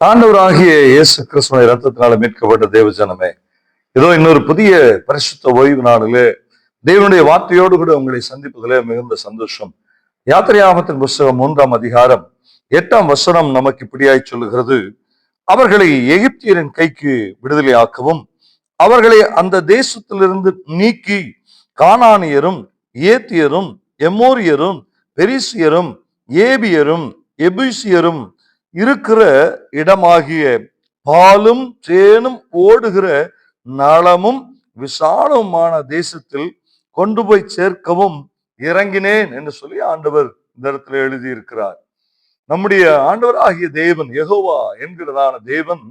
ஆண்டவராகிய இயேசு கிறிஸ்துவ ரத்தத்தினால மீட்கப்பட்ட தேவஜனமே ஏதோ இன்னொரு புதிய பரிசுத்த ஓய்வு நாளிலே தேவனுடைய வார்த்தையோடு கூட உங்களை சந்திப்பதிலே மிகுந்த சந்தோஷம். யாத்திரையாமத்தின் புஸ்தகம் மூன்றாம் அதிகாரம் எட்டாம் வசனம் நமக்கு இப்படியாய் சொல்லுகிறது. அவர்களை எகிப்தியரின் கைக்கு விடுதலையாக்கவும் அவர்களை அந்த தேசத்திலிருந்து நீக்கி கானானியரும் ஏத்தியரும் எமோரியரும் பெரிசியரும் ஏபியரும் எபூசியரும் இருக்கிற இடமாகிய பாலும் தேனும் ஓடுகிற நலமும் விசாலமுமான தேசத்தில் கொண்டு போய் சேர்க்கவும் இறங்கினேன் என்று சொல்லி ஆண்டவர் இந்த இடத்துல எழுதியிருக்கிறார். நம்முடைய ஆண்டவர் ஆகிய தேவன் யெகோவா என்கிறதான தேவன்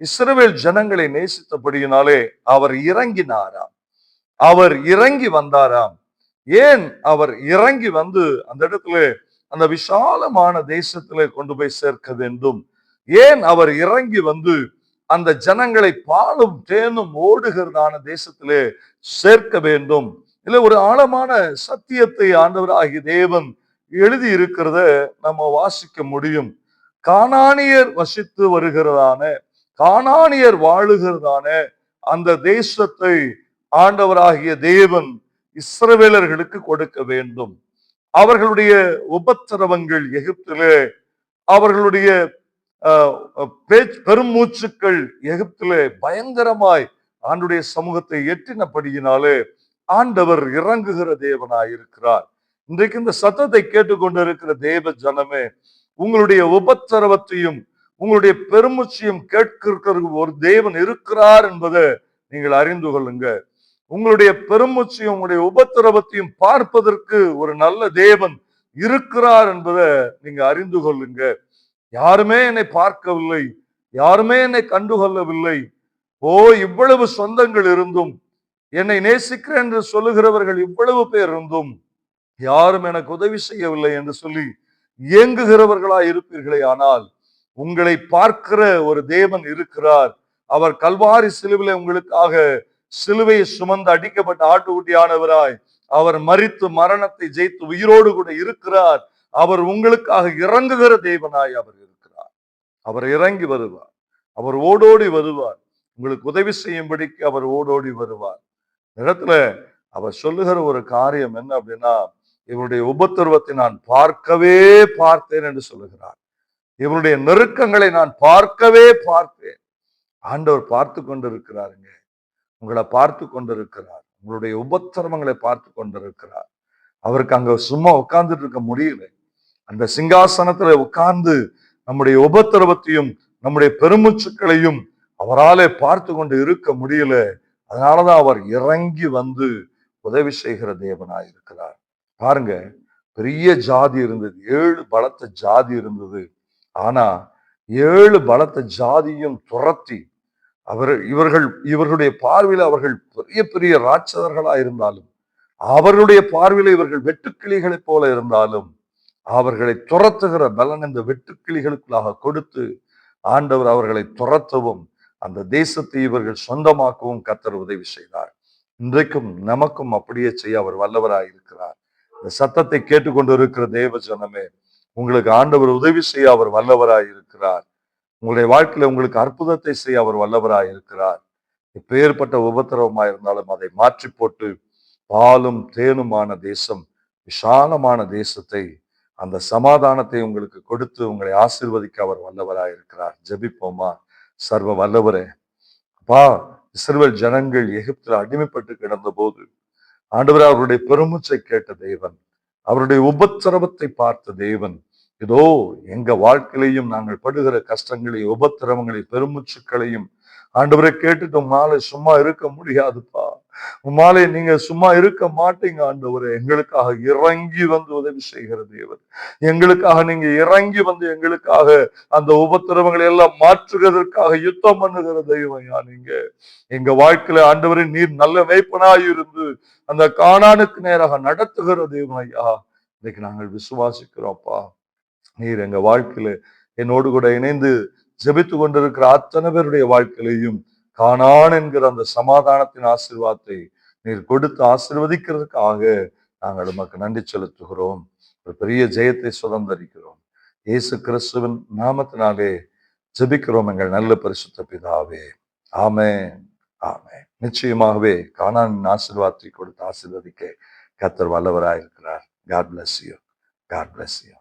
இஸ்ரவேல் ஜனங்களை நேசித்தபடியினாலே அவர் இறங்கினாராம். அவர் இறங்கி வந்தாராம். ஏன் அவர் இறங்கி வந்து அந்த இடத்துல அந்த விசாலமான தேசத்திலே கொண்டு போய் சேர்க்க வேண்டும். ஏன் அவர் இறங்கி வந்து அந்த ஜனங்களை பாலும் தேனும் ஓடுகிறதான தேசத்திலே சேர்க்க வேண்டும்? இல்ல ஒரு ஆழமான சத்தியத்தை ஆண்டவராகிய தேவன் எழுதி இருக்கிறத நம்ம வாசிக்க முடியும். காணானியர் வசித்து வருகிறதான காணானியர் வாழுகிறதான அந்த தேசத்தை ஆண்டவராகிய தேவன் இஸ்ரவேலர்களுக்கு கொடுக்க வேண்டும். அவர்களுடைய உபத்திரவங்கள் எகிப்திலே அவர்களுடைய பேச் பெருமூச்சுக்கள் எகிப்திலே பயங்கரமாய் ஆண்டுடைய சமூகத்தை எட்டினபடியினாலே ஆண்டவர் இறங்குகிற தேவனாய் இருக்கிறார் இன்றைக்கு இந்த சத்தத்தை கேட்டுக்கொண்டிருக்கிற தேவ ஜனமே உங்களுடைய உபத்திரவத்தையும் உங்களுடைய பெருமூச்சையும் கேட்கிற ஒரு தேவன் இருக்கிறார் என்பதை நீங்கள் அறிந்து கொள்ளுங்க உங்களுடைய பெருமூச்சையும் உங்களுடைய உபத்திரவத்தையும் பார்ப்பதற்கு ஒரு நல்ல தேவன் இருக்கிறார் என்பதை நீங்க அறிந்து கொள்ளுங்க. யாருமே என்னை பார்க்கவில்லை. யாருமே என்னை கண்டுகொள்ளவில்லை. ஓ இவ்வளவு சொந்தங்கள் இருந்தும் என்னை நேசிக்கிறேன் என்று சொல்லுகிறவர்கள் இவ்வளவு பேர் இருந்தும் யாரும் எனக்கு உதவி செய்யவில்லை என்று சொல்லி இயங்குகிறவர்களா இருப்பீர்களே ஆனால் உங்களை பார்க்கிற ஒரு தேவன் இருக்கிறார். அவர் கல்வாரி சிலுவிலே உங்களுக்காக சிலுவையை சுமந்து அடிக்கப்பட்ட ஆட்டுக்குட்டியானவராய் அவர் மறித்து மரணத்தை ஜெயித்து உயிரோடு கூட இருக்கிறார். அவர் உங்களுக்காக இறங்குகிற தேவனாய் அவர் இருக்கிறார். அவர் இறங்கி வருவார். அவர் ஓடோடி வருவார். உங்களுக்கு உதவி செய்யும்படிக்கு அவர் ஓடோடி வருவார். இடத்துல அவர் சொல்லுகிற ஒரு காரியம் என்ன அப்படின்னா இவருடைய உபத்திரவத்தை நான் பார்க்கவே பார்த்தேன் என்று சொல்லுகிறார். இவருடைய நெருக்கங்களை நான் பார்க்கவே பார்த்தேன். ஆண்டவர் பார்த்து கொண்டிருக்கிறாருங்க. உங்களை பார்த்து கொண்டிருக்கிறார். உங்களுடைய உபத்திரமங்களை பார்த்து கொண்டிருக்கிறார். அவருக்கு அங்க சும்மா உட்கார்ந்துட்டு இருக்க முடியல. அந்த சிங்காசனத்துல உட்கார்ந்து நம்முடைய உபத்திரவத்தையும் நம்முடைய பெருமூச்சுக்களையும் அவராலே பார்த்து கொண்டு இருக்க முடியல. அதனாலதான் அவர் இறங்கி வந்து உதவி செய்கிற தேவனாய் இருக்கிறார். பாருங்க பெரிய ஜாதி இருந்தது. ஏழு பலத்த ஜாதி இருந்தது. ஆனா ஏழு பலத்த ஜாதியும் துரத்தி அவர் இவர்கள் இவர்களுடைய பார்வையில் அவர்கள் பெரிய பெரிய ராட்சதர்களா இருந்தாலும் அவர்களுடைய பார்வையில் இவர்கள் வெட்டுக்கிளிகளைப் போல இருந்தாலும் அவர்களை துரத்துகிற பலன் இந்த வெட்டுக்கிளிகளுக்குள்ளாக கொடுத்து ஆண்டவர் அவர்களை துரத்தவும் அந்த தேசத்தை இவர்கள் சொந்தமாக்கவும் கத்தர் உதவி செய்தார். இன்றைக்கும் நமக்கும் அப்படியே செய்ய அவர் வல்லவராய் இருக்கிறார். இந்த சத்தத்தை கேட்டுக்கொண்டு இருக்கிற தேவ ஜனமே உங்களுக்கு ஆண்டவர் உதவி செய்ய அவர் வல்லவராய் இருக்கிறார். உங்களுடைய வாழ்க்கையில உங்களுக்கு அற்புதத்தை செய்ய அவர் வல்லவராய் இருக்கிறார். எப்பேற்பட்ட உபத்திரவமா இருந்தாலும் அதை மாற்றி போட்டு பாலும் தேனுமான தேசம் விசாலமான தேசத்தை அந்த சமாதானத்தை உங்களுக்கு கொடுத்து உங்களை ஆசீர்வதிக்க அவர் வல்லவராய் இருக்கிறார். ஜெபிப்போமா? சர்வ வல்லவரே. அப்பா இஸ்ரவேல் ஜனங்கள் எகிப்தில் அடிமைப்பட்டு கிடந்த போது ஆண்டவர் அவருடைய பெருமூச்சை கேட்ட தேவன் அவருடைய உபத்திரவத்தை பார்த்த தேவன் இதோ எங்க வாழ்க்கையிலையும் நாங்கள் படுகிற கஷ்டங்களையும் உபத்திரவங்களையும் பெருமுச்சுக்களையும் ஆண்டவரை கேட்டுட்டு உம்மால சும்மா இருக்க முடியாதுப்பா. உம்மாலே நீங்க சும்மா இருக்க மாட்டீங்க ஆண்டவரே. எங்களுக்காக இறங்கி வந்து உதவி செய்கிற தேவர் எங்களுக்காக நீங்க இறங்கி வந்து எங்களுக்காக அந்த உபத்திரவங்களை எல்லாம் மாற்றுகிறதற்காக யுத்தம் பண்ணுகிற தெய்வம் யா நீங்க? எங்க வாழ்க்கையில ஆண்டவரே நீர் நல்ல மேய்ப்பனாய் இருந்து அந்த காணானுக்கு நேராக நடத்துகிற தெய்வம் ஐயா. இன்னைக்கு நாங்கள் விசுவாசிக்கிறோம்ப்பா நீர் எங்க வாழ்க்கையில என்னோடு கூட இணைந்து ஜெபித்து கொண்டிருக்கிற அத்தனை பேருடைய வாழ்க்கையிலையும் காணான் என்கிற அந்த சமாதானத்தின் ஆசிர்வாதத்தை நீர் கொடுத்து ஆசீர்வதிக்கிறதுக்காக நாங்கள் உமக்கு நன்றி செலுத்துகிறோம். ஒரு பெரிய ஜெயத்தை சுதந்திரிக்கிறோம். இயேசு கிறிஸ்துவின் நாமத்தினாலே ஜெபிக்கிறோம் எங்கள் நல்ல பரிசுத்த பிதாவே. ஆமே ஆமே நிச்சயமாகவே காணான் ஆசிர்வாதத்தை கொடுத்து ஆசிர்வதிக்க கத்தர் வல்லவராயிருக்கிறார். God bless you God bless you